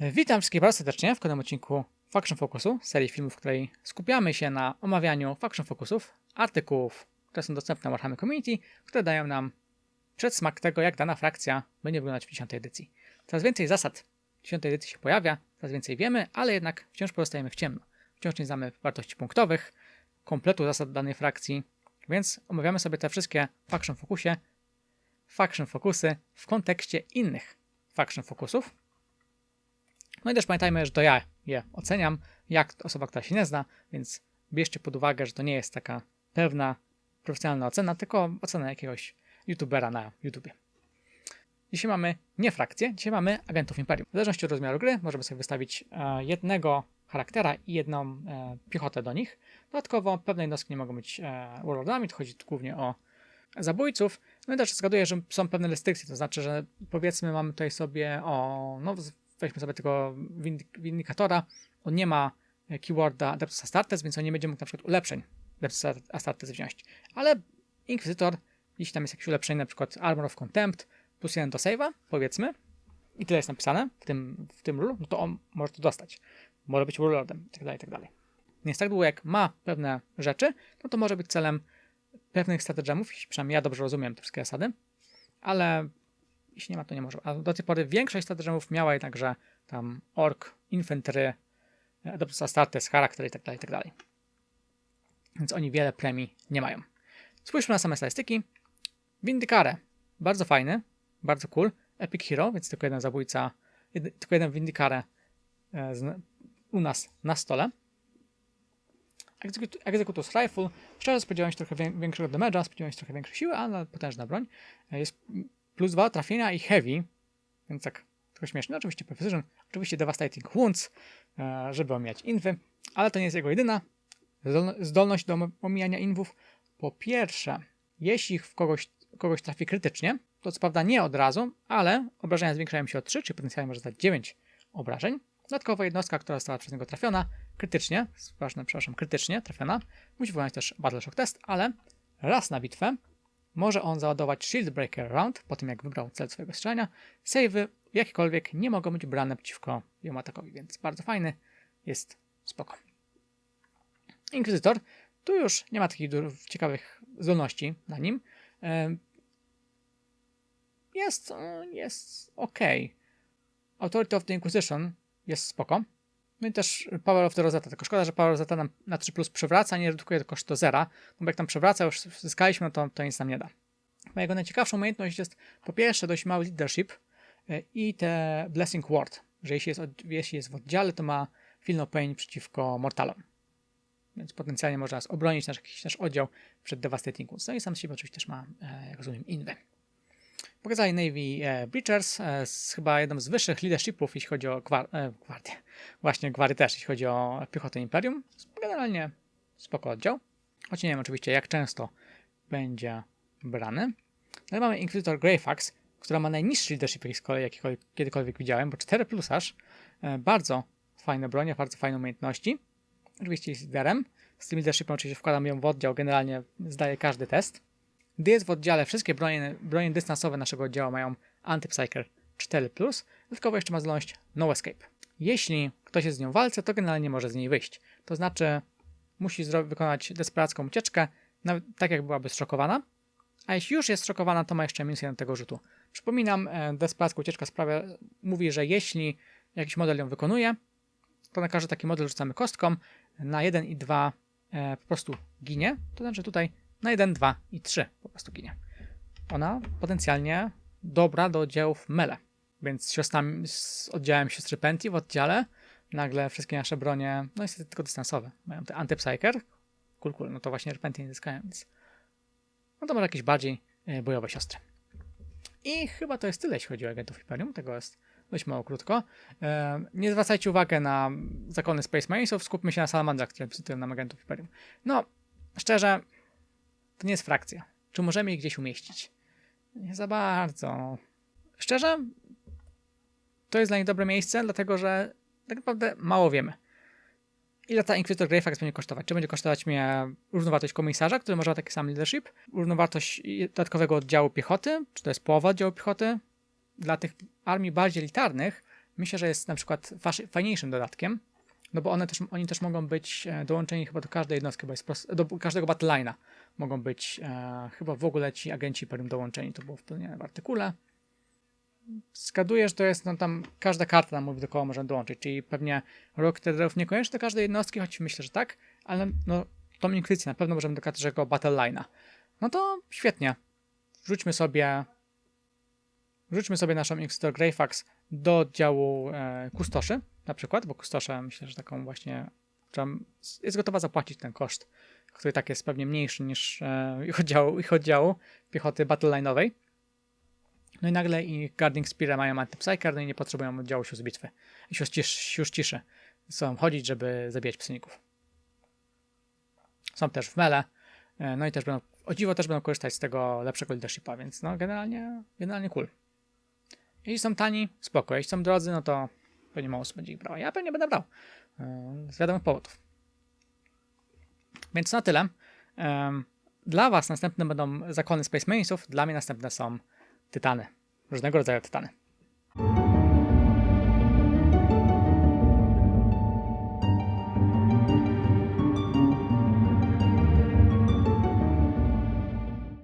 Witam wszystkich bardzo serdecznie w kolejnym odcinku Faction Focusu, serii filmów, w której skupiamy się na omawianiu Faction Focusów, artykułów, które są dostępne na Warhammer Community, które dają nam przedsmak tego, jak dana frakcja będzie wyglądać w 10 edycji. Coraz więcej zasad w 10 edycji się pojawia, coraz więcej wiemy, ale jednak wciąż pozostajemy w ciemno. Wciąż nie znamy wartości punktowych, kompletu zasad danej frakcji, więc omawiamy sobie te wszystkie Faction Focusie, Faction Focusy w kontekście innych Faction Focusów, no i też pamiętajmy, że to ja je oceniam, jak osoba, która się nie zna, więc bierzcie pod uwagę, że to nie jest taka pewna, profesjonalna ocena, tylko ocena jakiegoś youtubera na YouTubie. Dzisiaj mamy nie frakcję, dzisiaj mamy agentów Imperium. W zależności od rozmiaru gry możemy sobie wystawić e, jednego charaktera i jedną e, piechotę do nich. Dodatkowo pewne jednostki nie mogą być e, warlordami, to chodzi głównie o zabójców. No i też zgaduję, że są pewne restrykcje, to znaczy, że powiedzmy mamy tutaj sobie o, no weźmy sobie tego windikatora, on nie ma keyworda Adeptus Astartes, więc on nie będzie mógł na przykład ulepszeń Adeptus Astartes wziąć. Ale Inquisitor, jeśli tam jest jakieś ulepszenie, na przykład Armor of Contempt, plus jeden do save'a, powiedzmy, i tyle jest napisane w tym, w tym rule, no to on może to dostać. Może być warlordem, itd., itd. Więc tak długo jak ma pewne rzeczy, no to może być celem pewnych stratagemów, jeśli przynajmniej ja dobrze rozumiem te wszystkie zasady, ale jeśli nie ma, to nie może. A do tej pory większość strategemów miała jednakże tam ork, infantry, Adeptus Astartes, charakter i tak dalej, i tak. Więc oni wiele premii nie mają. Spójrzmy na same statystyki. Vindicare, bardzo fajny, bardzo cool. Epic Hero, więc tylko jeden zabójca, jedy, tylko jeden Vindicare e, z, u nas na stole. Executus Rifle, szczerze spodziewałem się trochę większego damage'a, spodziewałem się trochę większej siły, ale potężna broń. E, jest plus 2 trafienia i heavy, więc tak trochę śmieszne. Oczywiście Precision, oczywiście Devastating Wounds, e, żeby omijać inwy, ale to nie jest jego jedyna zdolność do omijania inwów. Po pierwsze, jeśli w kogoś, kogoś trafi krytycznie, to co prawda nie od razu, ale obrażenia zwiększają się o 3, czyli potencjalnie może zdać 9 obrażeń. Dodatkowo jednostka, która została przez niego trafiona krytycznie, przepraszam, krytycznie trafiona, musi wykonać też Battle Shock Test, ale raz na bitwę może on załadować Shield Breaker Round po tym, jak wybrał cel swojego strzelania. Savey jakiekolwiek nie mogą być brane przeciwko jemu atakowi, więc bardzo fajny, jest spoko. Inkwizytor, tu już nie ma takich ciekawych zdolności na nim. Jest, jest ok. Authority of the Inquisition jest spoko. No i też Power of the Rosetta, tylko szkoda, że Power Rosetta nam na 3 plus przewraca, nie redukuje koszt do zera, bo jak tam przewraca, już zyskaliśmy, no to, to nic nam nie da. Moja jego najciekawszą umiejętność jest po pierwsze dość mały leadership e, i te Blessing Ward, że jeśli jest, jeśli jest w oddziale, to ma Feel No Pain przeciwko mortalom. Więc potencjalnie można obronić nasz, nasz oddział przed Devastating Wounds. No i sam z siebie oczywiście też ma, e, jak rozumiem, inwy. Pokazali Navy e, Breachers, e, z chyba jedną z wyższych leadershipów, jeśli chodzi o gwar e, gwardię. Właśnie gwary też, jeśli chodzi o piechotę Imperium. Generalnie spoko oddział. Choć nie wiem oczywiście, jak często będzie brany. Ale mamy Inquisitor Greyfax, która ma najniższy leadership, jaki kiedykolwiek widziałem, bo 4 plus aż. E, bardzo fajne bronie, bardzo fajne umiejętności. Oczywiście jest liderem. Z tym leadershipem oczywiście wkładam ją w oddział, generalnie zdaje każdy test. Jest w oddziale, wszystkie bronie, bronie dystansowe naszego oddziału mają Anti-Psyker 4+, dodatkowo jeszcze ma zdolność No Escape. Jeśli ktoś jest z nią w walce, to generalnie może z niej wyjść. To znaczy, musi wykonać desperacką ucieczkę, nawet tak jak byłaby zszokowana, a jeśli już jest zszokowana, to ma jeszcze minus jeden tego rzutu. Przypominam, e, desperacka ucieczka sprawia, mówi, że jeśli jakiś model ją wykonuje, to na każdy taki model rzucamy kostką, na 1 i 2 e, po prostu ginie, to znaczy tutaj na 1, 2 i 3 po prostu ginie. Ona potencjalnie dobra do oddziałów mele. Więc z, siostrami, z oddziałem siostry Penti w oddziale nagle wszystkie nasze bronie, no niestety tylko dystansowe, mają te antypsyker, cool, no to właśnie Repenti nie zyskają, więc no to może jakieś bardziej e, bojowe siostry. I chyba to jest tyle, jeśli chodzi o agentów Imperium, tego jest dość mało krótko. E, nie zwracajcie uwagi na zakony Space Marinesów, skupmy się na salamandrach, które wizytują nam agentów Imperium. No, szczerze, to nie jest frakcja. Czy możemy je gdzieś umieścić? Nie za bardzo. Szczerze, to jest dla nich dobre miejsce, dlatego że tak naprawdę mało wiemy. Ile ta Inquisitor Greyfax będzie kosztować? Czy będzie kosztować mnie równowartość komisarza, który może ma taki sam leadership? Równowartość dodatkowego oddziału piechoty? Czy to jest połowa oddziału piechoty? Dla tych armii bardziej elitarnych myślę, że jest na przykład fajniejszym dodatkiem, no bo one też, oni też mogą być e, dołączeni chyba do każdej jednostki, bo jest prost, do każdego battleline'a mogą być e, chyba w ogóle ci agenci Imperium dołączeni, to było w, nie, w artykule. Skadujesz, to jest no tam każda karta nam mówi do kogo możemy dołączyć, czyli pewnie Rock Traderów niekoniecznie do każdej jednostki, choć myślę, że tak, ale no tą Inkwizycję na pewno możemy do każdego battleline'a. No to świetnie. Wrzućmy sobie wrzućmy sobie naszą Inquisitor Greyfax do oddziału e, kustoszy, na przykład, bo kustosze myślę, że taką właśnie, jest gotowa zapłacić ten koszt, który tak jest pewnie mniejszy niż e, ich, oddziału, ich oddziału piechoty battleline'owej. No i nagle i Guarding Spear mają antypsyker, no i nie potrzebują oddziału sióstr bitwy. I sióstr ciszy, sióstr ciszy. Chcą chodzić, żeby zabijać psyników. Są też w mele, e, no i też będą, o dziwo też będą korzystać z tego lepszego leadershipa, więc no generalnie, generalnie cool. Jeśli są tani, spoko. Jeśli są drodzy, no to pewnie mało osób będzie ich brał. Ja pewnie będę brał. Yy, Z wiadomych powodów. Więc na tyle. Dla Was następne będą zakony Space Marinesów, dla mnie następne są Tytany. Różnego rodzaju Tytany.